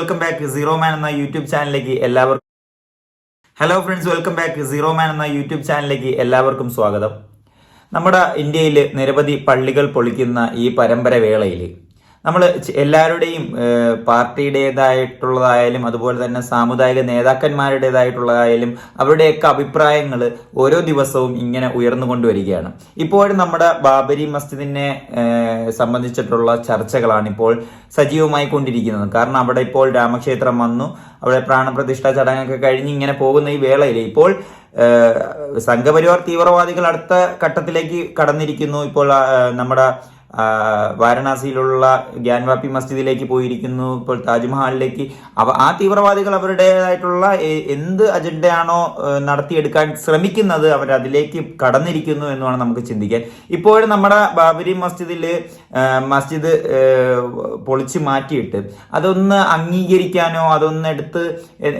Welcome back zero man എന്ന YouTube ചാനലിലേക്ക് എല്ലാവർക്കും hello friends welcome back zero man എന്ന യൂട്യൂബ് ചാനലിലേക്ക് എല്ലാവർക്കും സ്വാഗതം. നമ്മുടെ ഇന്ത്യയിൽ നിരവധി പള്ളികൾ പൊളിക്കുന്ന ഈ പരമ്പര വേളയിൽ നമ്മൾ എല്ലാവരുടെയും പാർട്ടിയുടേതായിട്ടുള്ളതായാലും അതുപോലെ തന്നെ സാമുദായിക നേതാക്കന്മാരുടേതായിട്ടുള്ളതായാലും അവരുടെയൊക്കെ അഭിപ്രായങ്ങൾ ഓരോ ദിവസവും ഇങ്ങനെ ഉയർന്നു കൊണ്ടുവരികയാണ്. ഇപ്പോഴും നമ്മുടെ ബാബരി മസ്ജിദിനെ സംബന്ധിച്ചിട്ടുള്ള ചർച്ചകളാണ് ഇപ്പോൾ സജീവമായി കൊണ്ടിരിക്കുന്നത്. കാരണം അവിടെ ഇപ്പോൾ രാമക്ഷേത്രം വന്നു അവിടെ പ്രാണപ്രതിഷ്ഠ ചടങ്ങൊക്കെ കഴിഞ്ഞ് ഇങ്ങനെ പോകുന്ന ഈ വേളയിൽ ഇപ്പോൾ സംഘപരിവാർ തീവ്രവാദികൾ അടുത്ത ഘട്ടത്തിലേക്ക് കടന്നിരിക്കുന്നു. ഇപ്പോൾ നമ്മുടെ വാരണാസിയിലുള്ള ഗ്യാൻവാപ്പി മസ്ജിദിലേക്ക് പോയിരിക്കുന്നു. ഇപ്പോൾ താജ്മഹലിലേക്ക്. അവ ആ തീവ്രവാദികൾ അവരുടേതായിട്ടുള്ള എന്ത് അജണ്ടയാണോ നടത്തിയെടുക്കാൻ ശ്രമിക്കുന്നത് അവർ അതിലേക്ക് കടന്നിരിക്കുന്നു എന്ന് വേണം നമുക്ക് ചിന്തിക്കാൻ. ഇപ്പോഴും നമ്മുടെ ബാബരി മസ്ജിദിൽ മസ്ജിദ് പൊളിച്ചു മാറ്റിയിട്ട് അതൊന്ന് അംഗീകരിക്കാനോ അതൊന്ന് എടുത്ത്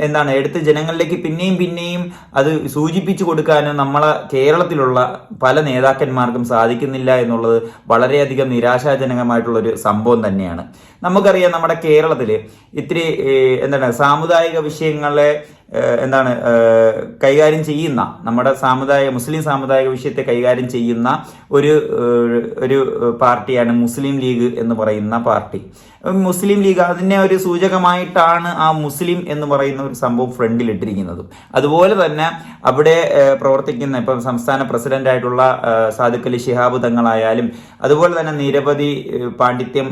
എന്താണ് എടുത്ത് ജനങ്ങളിലേക്ക് പിന്നെയും പിന്നെയും അത് സൂചിപ്പിച്ചു കൊടുക്കാനോ നമ്മളെ കേരളത്തിലുള്ള പല നേതാക്കന്മാർക്കും സാധിക്കുന്നില്ല എന്നുള്ളത് വളരെയധികം നിരാശാജനകമായിട്ടുള്ള ഒരു സംഭവം തന്നെയാണ്. നമുക്കറിയാം നമ്മുടെ കേരളത്തിൽ ഇത്തിരി എന്താണ് സാമുദായിക വിഷയങ്ങളെ എന്താണ് കൈകാര്യം ചെയ്യുന്ന നമ്മുടെ സാമുദായിക മുസ്ലിം സാമുദായിക വിഷയത്തെ കൈകാര്യം ചെയ്യുന്ന ഒരു ഒരു പാർട്ടിയാണ് മുസ്ലിം ലീഗ് എന്ന് പറയുന്ന പാർട്ടി. മുസ്ലിം ലീഗ് അതിനെ ഒരു സൂചകമായിട്ടാണ് ആ മുസ്ലിം എന്ന് പറയുന്ന ഒരു സംഭവം ഫ്രണ്ടിൽ ഇട്ടിരിക്കുന്നത് അതുപോലെ തന്നെ അവിടെ പ്രവർത്തിക്കുന്ന ഇപ്പം സംസ്ഥാന പ്രസിഡന്റായിട്ടുള്ള ഏഹ്, ശിഹാബ് തങ്ങളായാലും അതുപോലെ തന്നെ നിരവധി പാണ്ഡിത്യം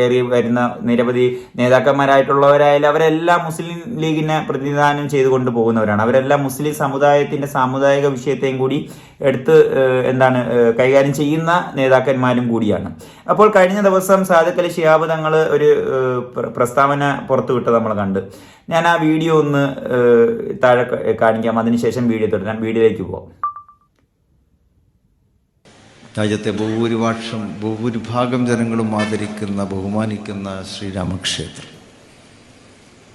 ഏറി വരുന്ന നിരവധി നേതാക്കന്മാരായിട്ടുള്ളവരായാലും അവരെല്ലാം മുസ്ലിം ലീഗിനെ പ്രതിനിധാനം ചെയ്തുകൊണ്ട് പോകുന്നവരാണ്. അവരെല്ലാം മുസ്ലിം സമുദായത്തിന്റെ സാമുദായിക വിഷയത്തെയും കൂടി എടുത്ത് എന്താണ് കൈകാര്യം ചെയ്യുന്ന നേതാക്കന്മാരും കൂടിയാണ്. അപ്പോൾ കഴിഞ്ഞ ദിവസം സാധുക്കലി ഷിയാബ് തങ്ങൾ ഒരു പ്രസ്താവന പുറത്തുവിട്ടത് നമ്മൾ കണ്ട്. ഞാൻ ആ വീഡിയോ ഒന്ന് താഴെ കാണിക്കാം. അതിനുശേഷം വീഡിയോ തുടരാം വീഡിയോയിലേക്ക് പോകാം രാജ്യത്തെ ബഹുഭൂരിപക്ഷം ബഹുഭൂരിഭാഗം ജനങ്ങളും ആദരിക്കുന്ന ബഹുമാനിക്കുന്ന ശ്രീരാമക്ഷേത്രം.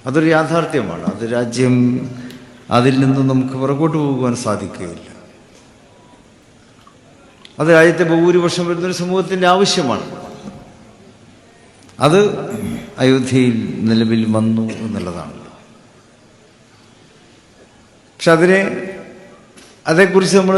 അതൊരു യാഥാർത്ഥ്യമാണ്. അത് രാജ്യം അതിൽ നിന്ന് നമുക്ക് പുറകോട്ട് പോകുവാൻ സാധിക്കുകയില്ല. അത് രാജ്യത്തെ ബഹുഭൂരിപക്ഷം വരുന്നൊരു സമൂഹത്തിന്റെ ആവശ്യമാണ്. അത് അയോധ്യയിൽ നിലവിൽ വന്നു എന്നുള്ളതാണല്ലോ പക്ഷെ അതിനെ അതേക്കുറിച്ച് നമ്മൾ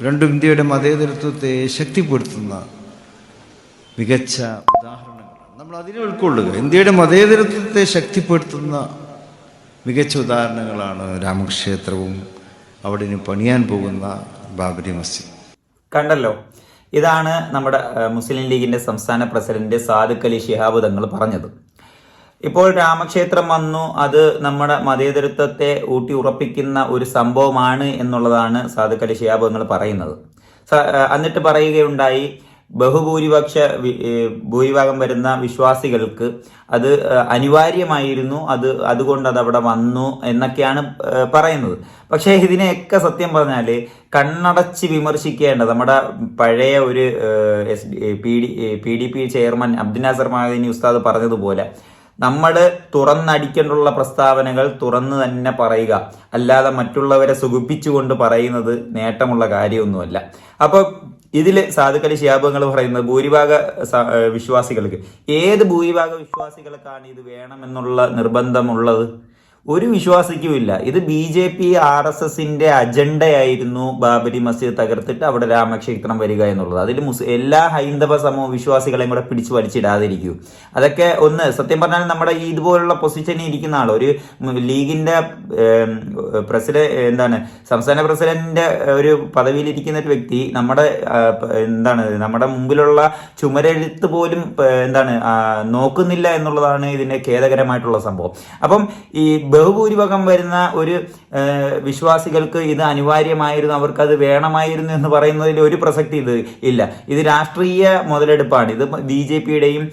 രണ്ടും ഇന്ത്യയുടെ മതേതരത്വത്തെ ശക്തിപ്പെടുത്തുന്ന മികച്ച ഉദാഹരണങ്ങളാണ്. നമ്മൾ അതിനെ ഉൾക്കൊള്ളുക. ഇന്ത്യയുടെ മതേതരത്വത്തെ ശക്തിപ്പെടുത്തുന്ന മികച്ച ഉദാഹരണങ്ങളാണ് രാമക്ഷേത്രവും അവിടെ പണിയാൻ പോകുന്ന ബാബരി മസ്ജിദ്. കണ്ടല്ലോ. ഇതാണ് നമ്മുടെ മുസ്ലിം ലീഗിന്റെ സംസ്ഥാന പ്രസിഡന്റ് സാദിഖ് അലി ശിഹാബ് തങ്ങൾ പറഞ്ഞത്. ഇപ്പോൾ രാമക്ഷേത്രം വന്നു. അത് നമ്മുടെ മതേതരത്വത്തെ ഊട്ടി ഉറപ്പിക്കുന്ന ഒരു സംഭവമാണ് എന്നുള്ളതാണ് സാധുക്കളി ശിയാബങ്ങൾ പറയുന്നത്. എന്നിട്ട് പറയുകയുണ്ടായി ബഹുഭൂരിപക്ഷ ഭൂരിഭാഗം വരുന്ന വിശ്വാസികൾക്ക് അത് അനിവാര്യമായിരുന്നു. അത് അതുകൊണ്ട് അത് അവിടെ വന്നു എന്നൊക്കെയാണ് പറയുന്നത്. പക്ഷേ ഇതിനെയൊക്കെ സത്യം പറഞ്ഞാൽ കണ്ണടച്ച് വിമർശിക്കേണ്ട നമ്മുടെ പഴയ ഒരു S P D P D P chairman Abdul Nasser Madani ഉസ്താദ് പറഞ്ഞതുപോലെ നമ്മൾ തുറന്നടിക്കേണ്ടുള്ള പ്രസ്താവനകൾ തുറന്ന് തന്നെ പറയുക. അല്ലാതെ മറ്റുള്ളവരെ സുഖിപ്പിച്ചുകൊണ്ട് പറയുന്നത് നേട്ടമുള്ള കാര്യമൊന്നുമല്ല. അപ്പോൾ ഇതിൽ സാധുക്കലി ശിയാബങ്ങൾ പറയുന്നത് ഭൂരിഭാഗ വിശ്വാസികൾക്ക്. ഏത് ഭൂരിഭാഗ വിശ്വാസികൾക്കാണ് ഇത് വേണമെന്നുള്ള നിർബന്ധമുള്ളത്? ഒരു വിശ്വാസിക്കും ഇല്ല ഇത് B J P R S എസിന്റെ അജണ്ടയായിരുന്നു ബാബരി മസ്ജിദ് തകർത്തിട്ട് അവിടെ രാമക്ഷേത്രം വരിക എന്നുള്ളത്. അതിൽ മുസ് എല്ലാ ഹൈന്ദവ സമൂഹ വിശ്വാസികളെയും കൂടെ പിടിച്ചു വലിച്ചിടാതിരിക്കൂ. അതൊക്കെ ഒന്ന് സത്യം പറഞ്ഞാൽ നമ്മുടെ ഈ ഇതുപോലുള്ള പൊസിഷനിൽ ഇരിക്കുന്ന ആൾ ഒരു ലീഗിന്റെ പ്രസിഡന്റ് എന്താണ് സംസ്ഥാന പ്രസിഡന്റിന്റെ ഒരു പദവിയിൽ ഇരിക്കുന്ന ഒരു വ്യക്തി നമ്മുടെ എന്താണ് നമ്മുടെ മുമ്പിലുള്ള ചുമരെഴുത്ത് പോലും എന്താണ് നോക്കുന്നില്ല എന്നുള്ളതാണ് ഇതിന്റെ ഖേദകരമായിട്ടുള്ള സംഭവം. അപ്പം ഈ ബഹുഭൂരിഭാഗം വരുന്ന ഒരു വിശ്വാസികൾക്ക് ഇത് അനിവാര്യമായിരുന്നു അവർക്കത് വേണമായിരുന്നു എന്ന് പറയുന്നതിൽ ഒരു പ്രസക്തി ഇത് ഇല്ല. ഇത് രാഷ്ട്രീയ മുതലെടുപ്പാണ്. ഇത് ബി ജെ പിയുടെയും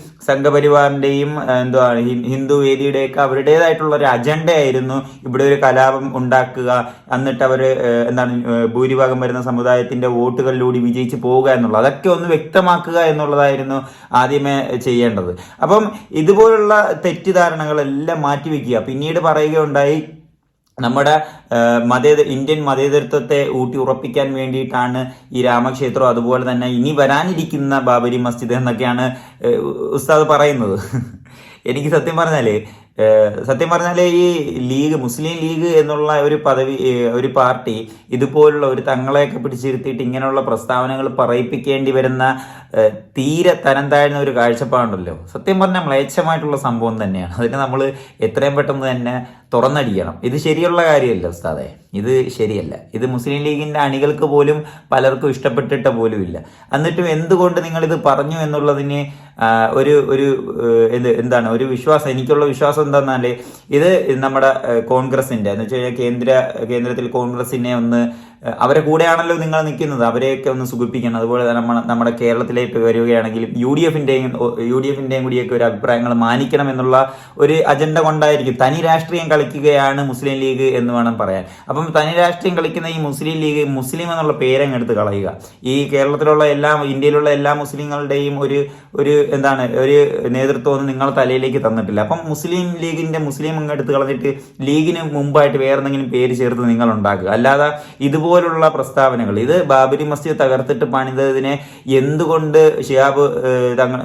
എന്തുവാണ് ഹി- ഹിന്ദു വേദിയുടെയൊക്കെ അവരുടേതായിട്ടുള്ള ഒരു അജണ്ടയായിരുന്നു ഇവിടെ ഒരു കലാപം ഉണ്ടാക്കുക. എന്നിട്ട് അവർ എന്താണ് ഭൂരിഭാഗം വരുന്ന സമുദായത്തിന്റെ വോട്ടുകളിലൂടെ വിജയിച്ച് പോവുക എന്നുള്ളത്. അതൊക്കെ ഒന്ന് വ്യക്തമാക്കുക എന്നുള്ളതായിരുന്നു ആദ്യമേ ചെയ്യേണ്ടത്. അപ്പം ഇതുപോലുള്ള തെറ്റിദ്ധാരണകളെല്ലാം മാറ്റിവെക്കുക. പിന്നീട് പറയുകയുണ്ടായി നമ്മുടെ മതേത ഇന്ത്യൻ മതേതരത്വത്തെ ഊട്ടി ഉറപ്പിക്കാൻ വേണ്ടിയിട്ടാണ് ഈ രാമക്ഷേത്രം അതുപോലെ തന്നെ ഇനി വരാനിരിക്കുന്ന ബാബരി മസ്ജിദ് എന്നൊക്കെയാണ് ഉസ്താദ് പറയുന്നത്. എനിക്ക് സത്യം പറഞ്ഞാൽ സത്യം പറഞ്ഞാൽ ഈ ലീഗ് മുസ്ലിം ലീഗ് എന്നുള്ള ഒരു പദവി ഒരു പാർട്ടി ഇതുപോലുള്ള ഒരു തങ്ങളെയൊക്കെ പിടിച്ചിരുത്തിയിട്ട് ഇങ്ങനെയുള്ള പ്രസ്താവനകൾ പറയിപ്പിക്കേണ്ടി വരുന്ന തീരെ തരം താഴ്ന്ന ഒരു കാഴ്ചപ്പാടുണ്ടല്ലോ. സത്യം പറഞ്ഞാൽ മ്ലേച്ഛമായിട്ടുള്ള സംഭവം തന്നെയാണ്. അതിന് നമ്മൾ എത്രയും പെട്ടെന്ന് തന്നെ തുറന്നടിക്കണം ഇത് ശരിയുള്ള കാര്യമല്ല ഉസ്താദെ? ഇത് ശരിയല്ല. ഇത് മുസ്ലിം ലീഗിന്റെ അണികൾക്ക് പോലും പലർക്കും ഇഷ്ടപ്പെട്ടിട്ട പോലും ഇല്ല എന്നിട്ടും എന്തുകൊണ്ട് നിങ്ങളിത് പറഞ്ഞു എന്നുള്ളതിന് ഒരു ഒരു എന്ത് എന്താണ് ഒരു വിശ്വാസം എനിക്കുള്ള വിശ്വാസം എന്താണെന്നാൽ ഇത് നമ്മുടെ കോൺഗ്രസിന്റെ എന്ന് വെച്ച് കഴിഞ്ഞാൽ കേന്ദ്ര കേന്ദ്രത്തിൽ കോൺഗ്രസിനെ ഒന്ന് അവരെ കൂടെയാണല്ലോ നിങ്ങൾ നിൽക്കുന്നത്. അവരെയൊക്കെ ഒന്ന് സുഖിപ്പിക്കണം. അതുപോലെ തന്നെ നമ്മൾ നമ്മുടെ കേരളത്തിലേക്ക് വരികയാണെങ്കിലും യു ഡി എഫിന്റെയും യു ഡി എഫിന്റെയും കൂടിയൊക്കെ ഒരു അഭിപ്രായങ്ങൾ മാനിക്കണം എന്നുള്ള ഒരു അജണ്ട കൊണ്ടായിരിക്കും. തനി രാഷ്ട്രീയം കളിക്കുകയാണ് മുസ്ലിം ലീഗ് എന്ന് വേണം പറയാൻ. അപ്പം തനി രാഷ്ട്രീയം കളിക്കുന്ന ഈ മുസ്ലിം ലീഗ് മുസ്ലിം എന്നുള്ള പേരങ്ങ് എടുത്ത് കളയുക. ഈ കേരളത്തിലുള്ള എല്ലാ ഇന്ത്യയിലുള്ള എല്ലാ മുസ്ലിങ്ങളുടെയും ഒരു ഒരു എന്താണ് ഒരു നേതൃത്വം ഒന്നും നിങ്ങളെ തലയിലേക്ക് തന്നിട്ടില്ല. അപ്പം മുസ്ലിം ലീഗിന്റെ മുസ്ലിം അങ്ങ് എടുത്ത് കളഞ്ഞിട്ട് ലീഗിന് മുമ്പായിട്ട് വേറെ എന്തെങ്കിലും പേര് ചേർത്ത് നിങ്ങൾ ഉണ്ടാക്കുക അല്ലാതെ ഇതുപോലുള്ള പ്രസ്താവനകൾ. ഇത് ബാബരി മസ്ജിദ് തകർത്തിട്ട് പണിതതിനെ എന്തുകൊണ്ട് ഷിയാബ് തങ്ങൾ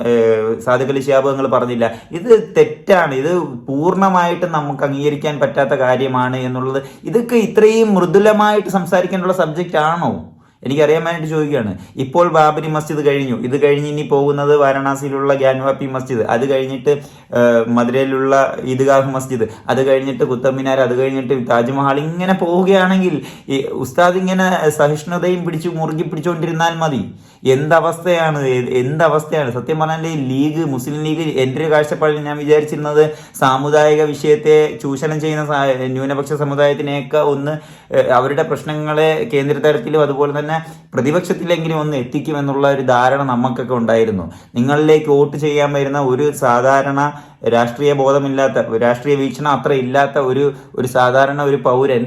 അലി ഷിയാബ് തങ്ങൾ പറഞ്ഞില്ല? ഇത് തെറ്റാണ്. ഇത് പൂർണമായിട്ട് നമുക്ക് അംഗീകരിക്കാൻ പറ്റാത്ത കാര്യമാണ് എന്നുള്ളത്. ഇതൊക്കെ ഇത്രയും മൃദുലമായിട്ട് സംസാരിക്കാനുള്ള സബ്ജക്റ്റ് ആണോ എനിക്കറിയാൻ വേണ്ടിയിട്ട് ചോദിക്കുകയാണ് ഇപ്പോൾ ബാബരി മസ്ജിദ് കഴിഞ്ഞു. ഇത് കഴിഞ്ഞ് ഇനി പോകുന്നത് വാരണാസിയിലുള്ള ഗ്യാൻവാപ്പി മസ്ജിദ്. അത് കഴിഞ്ഞിട്ട് മധുരയിലുള്ള ഈദ്ഗാഹ് മസ്ജിദ്. അത് കഴിഞ്ഞിട്ട് കുത്തബ് മിനാർ അത് കഴിഞ്ഞിട്ട് താജ്മഹൽ ഇങ്ങനെ പോവുകയാണെങ്കിൽ ഈ ഉസ്താദ് ഇങ്ങനെ സഹിഷ്ണുതയും പിടിച്ചു മുറുകി പിടിച്ചുകൊണ്ടിരുന്നാൽ മതി. എന്തവസ്ഥയാണ്? എന്തവസ്ഥയാണ്? സത്യം പറഞ്ഞാൽ ലീഗ് മുസ്ലിം ലീഗ് എന്റെ ഒരു കാഴ്ചപ്പാടിൽ ഞാൻ വിചാരിച്ചിരുന്നത് സാമുദായിക വിഷയത്തെ ചൂഷണം ചെയ്യുന്ന ന്യൂനപക്ഷ സമുദായത്തിനെയൊക്കെ ഒന്ന് അവരുടെ പ്രശ്നങ്ങളെ കേന്ദ്ര തലത്തിലും അതുപോലെ തന്നെ പ്രതിപക്ഷത്തിലെങ്കിലും ഒന്ന് എത്തിക്കുമെന്നുള്ള ഒരു ധാരണ നമുക്കൊക്കെ ഉണ്ടായിരുന്നു. നിങ്ങളിലേക്ക് വോട്ട് ചെയ്യാൻ വരുന്ന ഒരു സാധാരണ രാഷ്ട്രീയ ബോധമില്ലാത്ത രാഷ്ട്രീയ വീക്ഷണം അത്ര ഇല്ലാത്ത ഒരു ഒരു സാധാരണ ഒരു പൗരൻ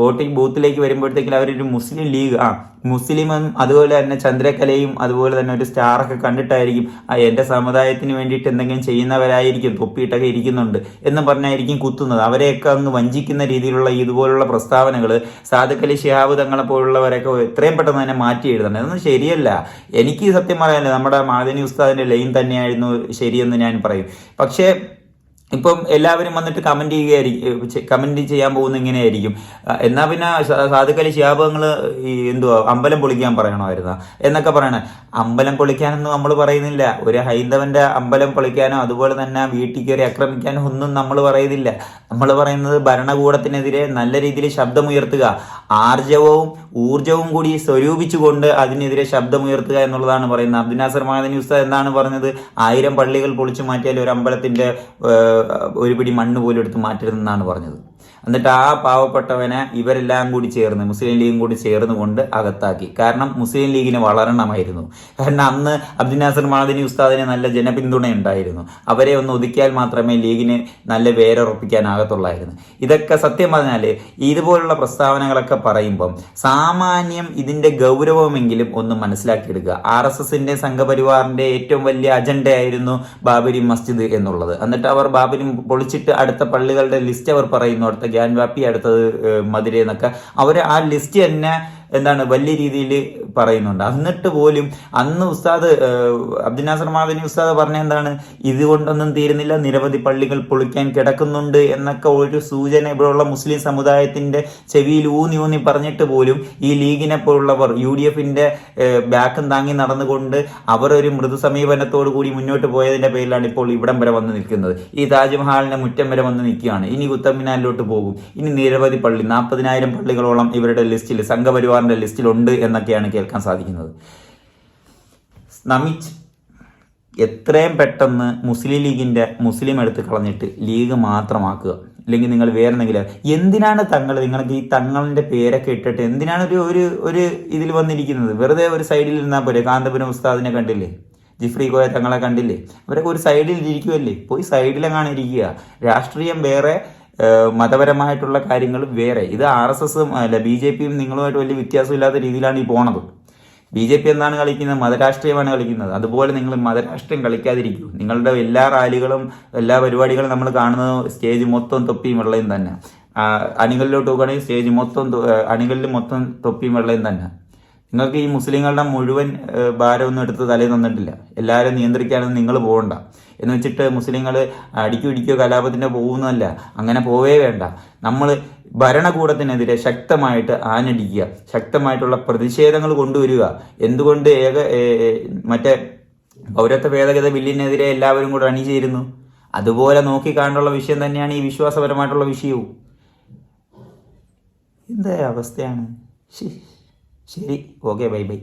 വോട്ടിംഗ് ബൂത്തിലേക്ക് വരുമ്പോഴത്തേക്കും അവരൊരു മുസ്ലിം ലീഗ് ആ മുസ്ലിമും അതുപോലെ തന്നെ ചന്ദ്രകലയും അതുപോലെ തന്നെ ഒരു സ്റ്റാറൊക്കെ കണ്ടിട്ടായിരിക്കും എന്റെ സമുദായത്തിന് വേണ്ടിയിട്ട് എന്തെങ്കിലും ചെയ്യുന്നവരായിരിക്കും തൊപ്പിയിട്ടൊക്കെ ഇരിക്കുന്നുണ്ട് എന്ന് പറഞ്ഞായിരിക്കും കുത്തുന്നത്. അവരെയൊക്കെ അങ്ങ് വഞ്ചിക്കുന്ന രീതിയിലുള്ള ഇതുപോലുള്ള പ്രസ്താവനകൾ സാധുക്കലി ഷിഹാബ് തങ്ങളെ പോലുള്ളവരൊക്കെ എത്രയും പെട്ടെന്ന് തന്നെ മാറ്റി എഴുതണം. അതൊന്നും ശരിയല്ല. എനിക്ക് സത്യം പറയാനില്ല നമ്മുടെ മാദനി ഉസ്താദിന്റെ ലൈൻ തന്നെയായിരുന്നു ശരിയെന്ന് ഞാൻ പറയും. പക്ഷേ ഇപ്പം എല്ലാവരും വന്നിട്ട് കമന്റ് ചെയ്യുകയായിരിക്കും കമന്റ് ചെയ്യാൻ പോകുന്ന ഇങ്ങനെയായിരിക്കും. എന്നാൽ എന്നാ പിന്നെ സാധുക്കലി അലി ഈ എന്തുവാ അമ്പലം പൊളിക്കാൻ പറയണമായിരുന്നു? എന്നൊക്കെ പറയണേ. അമ്പലം പൊളിക്കാനൊന്നും നമ്മൾ പറയുന്നില്ല. ഒരു ഹൈന്ദവന്റെ അമ്പലം പൊളിക്കാനോ അതുപോലെ തന്നെ വീട്ടിൽ കയറി ആക്രമിക്കാനോ ഒന്നും നമ്മൾ പറയുന്നില്ല. നമ്മൾ പറയുന്നത് ഭരണകൂടത്തിനെതിരെ നല്ല രീതിയിൽ ശബ്ദമുയർത്തുക. ആർജവവും ഊർജവും കൂടി സ്വരൂപിച്ചുകൊണ്ട് അതിനെതിരെ ശബ്ദമുയർത്തുക എന്നുള്ളതാണ് പറയുന്നത്. അബ്ദുനാസർ നാസർ മഹദനി ഉസ്താദ് എന്താണ് പറഞ്ഞത്? ആയിരം പള്ളികൾ പൊളിച്ചു മാറ്റിയാൽ ഒരു അമ്പലത്തിന്റെ ഒരു പിടി മണ്ണ് പോലും എടുത്ത് മാറ്റരുതെന്നാണ് പറഞ്ഞത്. എന്നിട്ട് ആ പാവപ്പെട്ടവനെ ഇവരെല്ലാം കൂടി ചേർന്ന് മുസ്ലിം ലീഗും കൂടി ചേർന്ന് കൊണ്ട് അകത്താക്കി. കാരണം മുസ്ലിം ലീഗിന് വളരണമായിരുന്നു. കാരണം അന്ന് അബ്ദുൽ നാസർ മാദിനി ഉസ്താദിന് നല്ല ജനപിന്തുണ ഉണ്ടായിരുന്നു അവരെ ഒന്ന് ഒതുക്കിയാൽ മാത്രമേ ലീഗിന് നല്ല വേരുറപ്പിക്കാനാകത്തുള്ളായിരുന്നു ഇതൊക്കെ സത്യം പറഞ്ഞാൽ ഇതുപോലുള്ള പ്രസ്താവനകളൊക്കെ പറയുമ്പം സാമാന്യം ഇതിന്റെ ഗൗരവമെങ്കിലും ഒന്ന് മനസ്സിലാക്കിയെടുക്കുക. ആർ എസ് എസിന്റെ സംഘപരിവാറിന്റെ ഏറ്റവും വലിയ അജണ്ടയായിരുന്നു ബാബരി മസ്ജിദ് എന്നുള്ളത്. എന്നിട്ട് അവർ ബാബരി പൊളിച്ചിട്ട് അടുത്ത പള്ളികളുടെ ലിസ്റ്റ് അവർ പറയുന്നു അടുത്ത ഗ്യാൻവാപ്പി അടുത്തത് മധുരയെന്നൊക്കെ അവർ ആ ലിസ്റ്റ് തന്നെ എന്താണ് വലിയ രീതിയിൽ പറയുന്നുണ്ട്. എന്നിട്ട് പോലും അന്ന് ഉസ്താദ് അബ്ദുൽ നാസർ ഉസ്താദ് പറഞ്ഞ എന്താണ്? ഇതുകൊണ്ടൊന്നും തീരുന്നില്ല നിരവധി പള്ളികൾ പൊളിക്കാൻ കിടക്കുന്നുണ്ട് എന്നൊക്കെ ഒരു സൂചന ഇവിടെയുള്ള മുസ്ലിം സമുദായത്തിന്റെ ചെവിയിൽ ഊന്നി ഊന്നി പറഞ്ഞിട്ട് പോലും ഈ ലീഗിനെ പോലുള്ളവർ യു ഡി എഫിന്റെ ബാക്കും താങ്ങി നടന്നുകൊണ്ട് അവർ ഒരു മൃദു സമീപനത്തോടു കൂടി മുന്നോട്ട് പോയതിന്റെ പേരിലാണ് ഇപ്പോൾ ഇവിടം വരെ വന്ന് നിൽക്കുന്നത്. ഈ താജ്മഹാലിന്റെ മുറ്റം വരെ വന്ന് നിൽക്കുകയാണ്. ഇനി കുത്തമ്മിനാലിലോട്ട് പോകും. ഇനി നിരവധി പള്ളി നാൽപ്പതിനായിരം പള്ളികളോളം ഇവരുടെ ലിസ്റ്റിൽ സംഘപരിവാറിന്റെ ലിസ്റ്റിലുണ്ട് എന്നൊക്കെയാണ് കേൾക്കാൻ സാധിക്കുന്നത്. നമിച്ച് എത്രയും പെട്ടെന്ന് മുസ്ലിം ലീഗിന്റെ മുസ്ലിം എടുത്ത് കളഞ്ഞിട്ട് ലീഗ് മാത്രമാക്കുക. അല്ലെങ്കിൽ നിങ്ങൾ വേറെ എന്തെങ്കിലും എന്തിനാണ് തങ്ങൾ നിങ്ങൾക്ക് ഈ തങ്ങളുടെ പേരൊക്കെ ഇട്ടിട്ട് എന്തിനാണ് ഒരു ഒരു ഒരു ഇതിൽ വന്നിരിക്കുന്നത്? വെറുതെ ഒരു സൈഡിൽ ഇരുന്നാൽ പോരെ? കാന്തപുരം ഉസ്താദിനെ കണ്ടില്ലേ? ജിഫ്രി കോയ തങ്ങളെ കണ്ടില്ലേ? ഇവരൊക്കെ ഒരു സൈഡിൽ ഇരിക്കുമല്ലേ പോയി സൈഡിലെങ്ങാണ് ഇരിക്കുക. രാഷ്ട്രീയം വേറെ മതപരമായിട്ടുള്ള കാര്യങ്ങൾ വേറെ. ഇത് ആർ എസ് എസും അല്ല ബി ജെ പിയും നിങ്ങളുമായിട്ട് വലിയ വ്യത്യാസമില്ലാത്ത രീതിയിലാണ് ഈ പോണത്. ബി ജെ പി എന്താണ് കളിക്കുന്നത്? മതരാഷ്ട്രീയമാണ് കളിക്കുന്നത്. അതുപോലെ നിങ്ങൾ മതരാഷ്ട്രീയം കളിക്കാതിരിക്കൂ. നിങ്ങളുടെ എല്ലാ റാലികളും എല്ലാ പരിപാടികളും നമ്മൾ കാണുന്നത് സ്റ്റേജ് മൊത്തം തൊപ്പിയും വെള്ളയും തന്നെ. അണികളിലോട്ട് പോകുകയാണെങ്കിൽ സ്റ്റേജ് മൊത്തം അണികളിൽ മൊത്തം തൊപ്പിയും വെള്ളയും തന്നെ. നിങ്ങൾക്ക് ഈ മുസ്ലിങ്ങളുടെ മുഴുവൻ ഭാരമൊന്നും എടുത്ത് തലയിൽ തന്നിട്ടില്ല എല്ലാവരും നിയന്ത്രിക്കാനൊന്നും നിങ്ങൾ പോകണ്ട. എന്ന് വെച്ചിട്ട് മുസ്ലിങ്ങൾ അടിക്കോ ഇടിക്കോ കലാപത്തിന്റെ പോകുന്നതല്ല. അങ്ങനെ പോവേ വേണ്ട. നമ്മൾ ഭരണകൂടത്തിനെതിരെ ശക്തമായിട്ട് ആഞ്ഞടിക്കുക. ശക്തമായിട്ടുള്ള പ്രതിഷേധങ്ങൾ കൊണ്ടുവരിക. എന്തുകൊണ്ട് ഏക മറ്റേ പൗരത്വ ഭേദഗതി ബില്ലിനെതിരെ എല്ലാവരും കൂടെ അണിചേരുന്നു അതുപോലെ നോക്കി കാണാനുള്ള വിഷയം തന്നെയാണ് ഈ വിശ്വാസപരമായിട്ടുള്ള വിഷയവും. എന്താ അവസ്ഥയാണ്? ശ്ശി. ശരി ഓക്കെ ബൈ ബൈ